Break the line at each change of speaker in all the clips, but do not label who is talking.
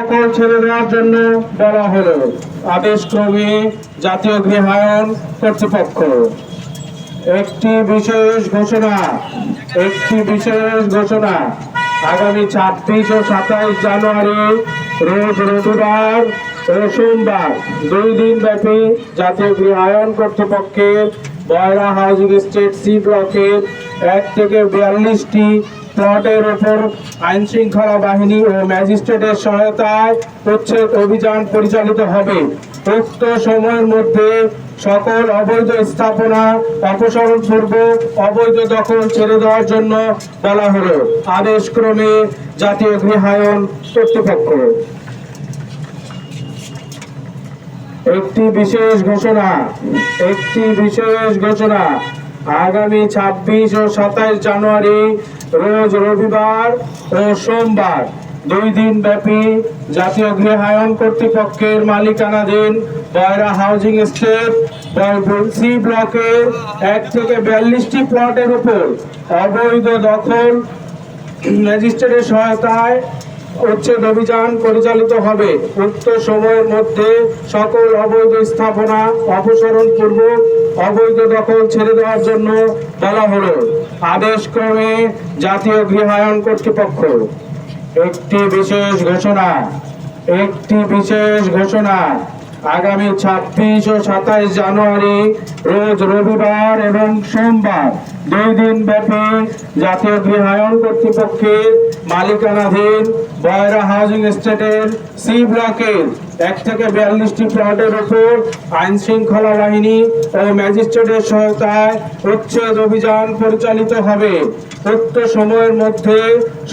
সকল ছেড়ে দেওয়ার জন্য বলা হলো আদেশ ক্রমে জাতীয় গৃহায়ন কর্তৃপক্ষ। একটি বিশেষ ঘোষণা, একটি বিশেষ ঘোষণা। আগামী ছাব্বিশ ও সাতাইশ জানুয়ারি, রোজ রবিবার ও সোমবার দুই দিন ব্যাপী জাতীয় গৃহায়ন কর্তৃপক্ষের বয়রা হাউজিং স্টেট সি ব্লকের এক থেকে বিয়াল্লিশটি প্লটের ওপর আইন শৃঙ্খলা বাহিনী ও ম্যাজিস্ট্রেটের সহায়তায় উচ্ছেদ অভিযান পরিচালিত হবে। উক্ত সময়ের মধ্যে সকল অবৈধ স্থাপনা অপসারণ পূর্বক অবৈধ দখল ছেড়ে দেওয়ার জন্য বলা হলো। আদেশ ক্রমে জাতীয় গৃহায়ন কর্তৃপক্ষ। একটি বিশেষ ঘোষণা, একটি বিশেষ ঘোষণা। আগামী ছাব্বিশ ও সাতাইশ জানুয়ারি, রোজ রবিবার ও সোমবার দুই দিন ব্যাপী জাতীয় গৃহায়ন কর্তৃপক্ষের মালিকানাধীন বয়রা হাউজিং স্টেট সি ব্লকের এক থেকে বিয়াল্লিশটি প্লটের উপর অবৈধ দখল ম্যাজিস্ট্রেটের সহায়তায় উচ্ছেদ অভিযান পরিচালিত হবে। উক্ত সময়ের মধ্যে সকল অবৈধ স্থাপনা অপসারণ পূর্বক অবৈধ দখল ছেড়ে দেওয়ার জন্য বলা হলো। আদেশ ক্রমে জাতীয় গৃহায়ন কর্তৃপক্ষ। একটি বিশেষ ঘোষণা। একটি বিশেষ ঘোষণা। আগামী ছাব্বিশ ও সাতাইশ জানুয়ারি, রোজ রবিবার এবং সোমবার দুই দিন ব্যাপী জাতীয় গৃহায়ন কর্তৃপক্ষের মালিকানাধীন বয়রা হাউজিং এস্টেটের সি ব্লকের এক থেকে বিয়াল্লিশটি প্লটের উপর আইন শৃঙ্খলা বাহিনী ও ম্যাজিস্ট্রেটের সহায়তায় উচ্ছেদ অভিযান পরিচালিত হবে। উক্ত সময়ের মধ্যে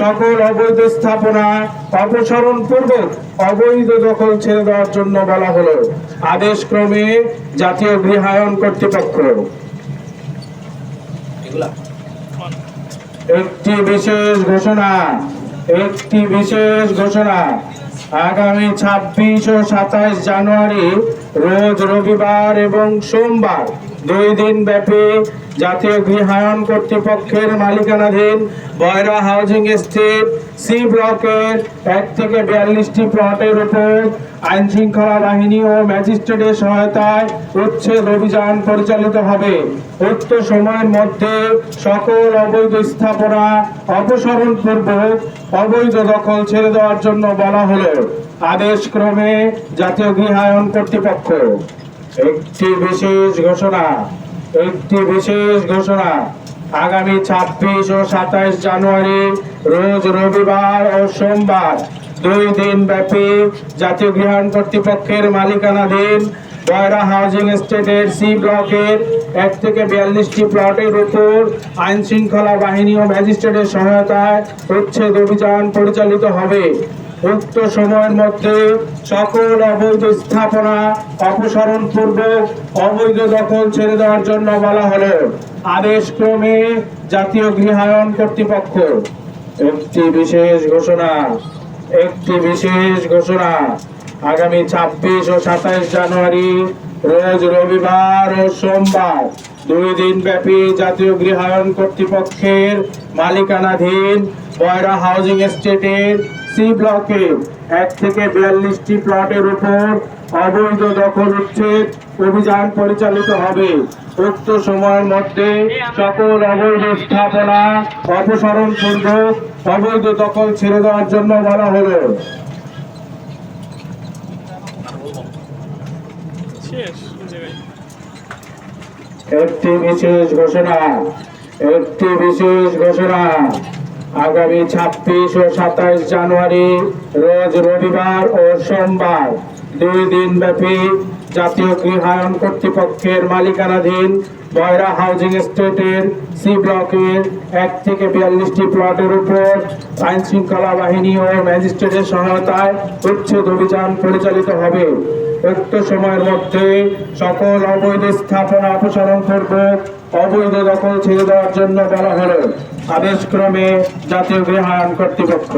সকল অবৈধ স্থাপনা অপসারণ পূর্বক অবৈধ দখল ছেড়ে দেওয়ার জন্য বলা হলো। আদেশ ক্রমে জাতীয় গৃহায়ন কর্তৃপক্ষ একটি বিশেষ ঘোষণা, একটি বিশেষ ঘোষণা। আগামী ছাব্বিশ ও সাতাশ জানুয়ারি, রোজ রবিবার এবং সোমবার দুই দিন ব্যাপী জাতীয় গৃহায়ন কর্তৃপক্ষের মালিকানাধীন বয়রা হাউজিং এস্টেট সি ব্লকের এক থেকে বিয়াল্লিশটি প্লটের উপর আইন শৃঙ্খলা বাহিনী ও ম্যাজিস্ট্রেটের সহায়তায় উচ্ছেদ অভিযান পরিচালিত হবে। উক্ত সময়ের মধ্যে সকল অবৈধ স্থাপনা অপসারণ পূর্বক অবৈধ দখল ছেড়ে দেওয়ার জন্য বলা হলো। আদেশ ক্রমে জাতীয় গৃহায়ন কর্তৃপক্ষ। একটি বিশেষ ঘোষণা, একটি বিশেষ ঘোষণা। আগামী ছাব্বিশ ও সাতাইশ জানুয়ারি, রোজ রবিবার ও সোমবার দুই দিন ব্যাপী জাতীয় গৃহায়ন কর্তৃপক্ষের মালিকানাধীন বয়রা হাউজিং এস্টেটের সি ব্লকের এক থেকে বিয়াল্লিশটি প্লটের উপর আইন শৃঙ্খলা বাহিনী ও ম্যাজিস্ট্রেটের সহায়তায় উচ্ছেদ অভিযান পরিচালিত হবে। উক্ত সময়ের মধ্যে সকল অবৈধ স্থাপনা অপসারণ পূর্বক অবৈধ দখল ছেড়ে দেওয়ার জন্য বলা হলো। আদেশ ক্রমে জাতীয় গৃহায়ন কর্তৃপক্ষ। একটি বিশেষ ঘোষণা, একটি বিশেষ ঘোষণা। আগামী ছাব্বিশ ও সাতাইশ জানুয়ারি, রোজ রবিবার ও সোমবার দুই দিন ব্যাপী জাতীয় গৃহায়ন কর্তৃপক্ষের মালিকানাধীন বয়রা হাউজিং এস্টেটের সি ব্লকে এক থেকে বিয়াল্লিশটি প্লটের উপর অবৈধ দখল উচ্ছেদ অভিযান পরিচালিত হবে। উক্ত সময়ের মধ্যে সকল অবৈধ স্থাপনা অপসারণ পূর্বক অবৈধ দখল ছেড়ে দেওয়ার জন্য বলা হলো। একটি বিশেষ ঘোষণা একটি বিশেষ ঘোষণা। আগামী ছাব্বিশ ও সাতাইশ জানুয়ারি, রোজ রবিবার ও সোমবার দুই দিন ব্যাপী জাতীয় গৃহায়ন কর্তৃপক্ষের মালিকানাধীন বয়রা হাউজিং এস্টেটের সি ব্লকের এক থেকে বিয়াল্লিশটি প্লটের উপর আইন শৃঙ্খলা বাহিনী ও ম্যাজিস্ট্রেটের সহায়তায় উচ্ছেদ অভিযান পরিচালিত হবে। উক্ত সময়ের মধ্যে সকল অবৈধ স্থাপনা অপসারণ করব। অবৈধ দখল ছেড়ে দেওয়ার জন্য বলা হলো। আদেশক্রমে জাতীয় গৃহায়ন কর্তৃপক্ষ।